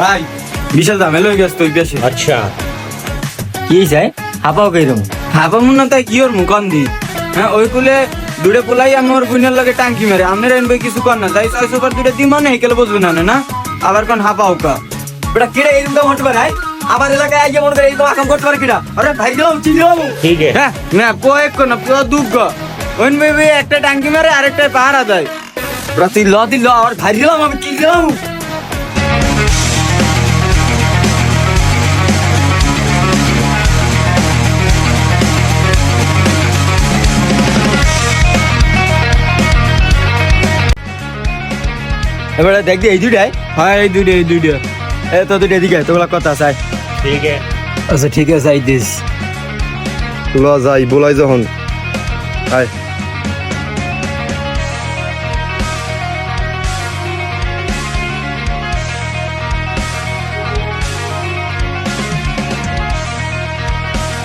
ভাই বিশাল ঝামেলা হয়ে গেছে তুই বেশি আচ্ছা। কি যায় হাঁপাও কইরম? হাঁপা মনে তাই কি ওর মুখ দি। হ্যাঁ ওই কুলে দুটো পোলাই আমার বোনের লগে টাঙ্কি মেরে। আমের এনবে কিছু কর না তাই ছয়শো বার দুটো দি মানে হেকেলে বুঝবে না না? আবার কোন হাঁপা হোকা বেটা কিরে এরকম তো হটবে ভাই আমার এলাকায় আইয়ে মনে করে এই তো আকাম করতে পারে কিরা আরে ভাই গেলাম চিনলাম ঠিক আছে। হ্যাঁ না কয়েক না পুরো দুঃখ ওইন বেবি একটা টাঙ্কি মেরে আরেকটা পাহারা দেয়। প্রতি ল দিল আর ভাই গেলাম আমি কি গেলাম এবারে দেখ এই দুইটাই। হ্যাঁ এই দুইটা এই দুইটা এ তো দুইটা এদিকে তোমরা কথা চাই ঠিক আছে। আচ্ছা ঠিক আছে আই দিস। ল যাই বলাই যখন। আয়।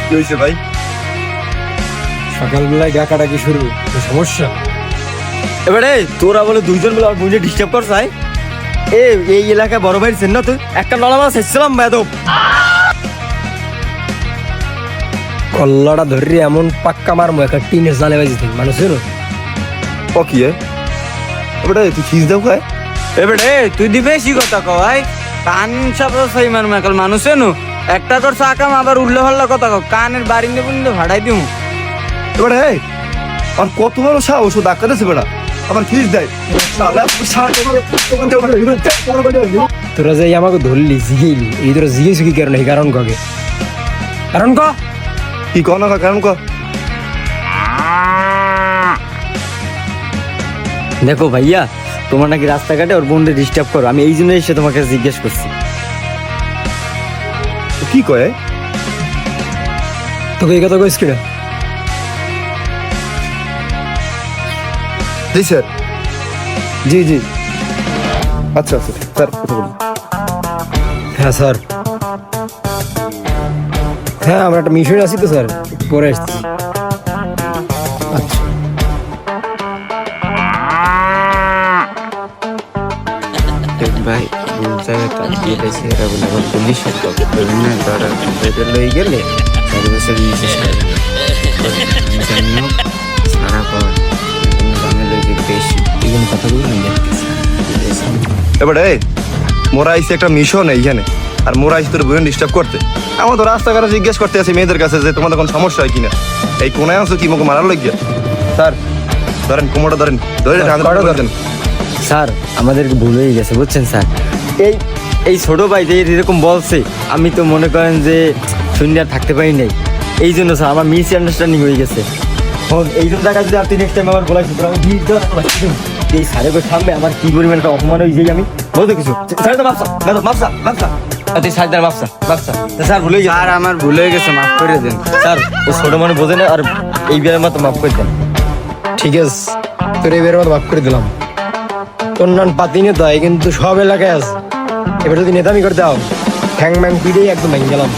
কি হয়েছে ভাই? সকালবেলায় শুরু? সমস্যা? এবারে তোরা বলে দুইজন বলে বুঝে ডিস্টার্ব কর চাই এ এই এলাকায় বড় ভাই চেন না তুই? একটা নলা মাছ এসেছিলাম বেদব কল্লাটা ধরি এমন পাক্কা মারমো একটা টিনের জালে বাজি থেকে মানুষের ও কি এবারে তুই খিস দাও খায় এবারে তুই দি বেশি কথা কয় কান সব সেই মাকাল মানুষ নু একটা কর সাকাম আবার উল্লে হল্লা কথা কও কানের বাড়িতে বুঝতে ভাড়াই দিও এবারে আর কত বড় সাহস ও ডাক্তার আছে বেড়া আবার খিস দেয়। তোরা যে আমাকে ধরলি জিগেইলি এই তোরা জিগেছি কি কারণে? এই কারণ কগে কারণ ক? কি কর না কারণ ক? দেখো ভাইয়া তোমার নাকি রাস্তাঘাটে ওর বোনকে ডিস্টার্ব করো। আমি এই জন্য এসে তোমাকে জিজ্ঞেস করছি। কি কয়? তোকে এই কথা কইস কিনা জি স্যার। জি জি। আচ্ছা আচ্ছা স্যার কথা বলুন। হ্যাঁ স্যার। হ্যাঁ আমরা একটা মিশন আছি তো স্যার। পরে আসছি। আচ্ছা। ভাই ভুল জায়গায় তাকিয়ে রয়েছে এরা বলে পুলিশের বিভিন্ন তারা গেলে নিচে সারা পাওয়া বেশি। এগুলো কথাগুলো আমি দেখতেছি এবারে মোরা আইসি একটা মিশন এইখানে। আর মোরা আইসি তোর বোন ডিস্টার্ব করতে। আমার তো রাস্তাঘাটে জিজ্ঞেস করতে আছে মেয়েদের কাছে যে তোমাদের কোনো সমস্যা হয় কিনা। এই কোনায় আছো কি? মুখে মারার লাগিয়া স্যার ধরেন কোমরটা ধরেন। ধরে দেন স্যার আমাদের ভুল হয়ে গেছে বুঝছেন স্যার? এই এই ছোট ভাই যে এরকম বলছে আমি তো মনে করেন যে শূন্য থাকতে পারি নাই। এই জন্য স্যার আমার মিস আন্ডারস্ট্যান্ডিং হয়ে গেছে। এখন এই জন্য দেখা যদি আপনি নেক্সট টাইম আমার বলাই সুতরাং আমি ভিড় দেওয়ার কথা ভাবছি। এই সাড়ে করে সামনে আমার কি পরিমাণ একটা অপমান হয়ে যাই আমি বলতে কিছু। স্যার তো মাপসা মাপসা মাপসা তুই সাড়ে দেড় মাপসা মাপসা স্যার ভুলে গেছে। আর আমার ভুল হয়ে গেছে মাফ করে দেন। স্যার ও ছোট মনে বোঝে না আর এই বিয়ের মতো মাফ করে দেন। ঠিক আছে তোর এই বিয়ের মতো মাফ করে দিলাম। তোর নান পাতি নেতা কিন্তু সব এলাকায় আছে। এবার যদি নেতামি করে দাও ঠ্যাং ম্যাং পিড়েই একদম ভেঙে গেলাম।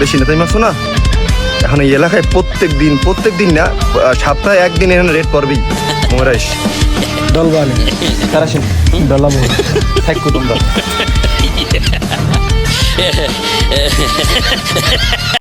বেশি না মারছো না? এখন এই এলাকায় প্রত্যেক দিন প্রত্যেক দিন না সপ্তাহে একদিন এখানে রেট পড়বেই মোরাইশ ডলবানে তারা শুন ডলাম থাক কুটুম্ব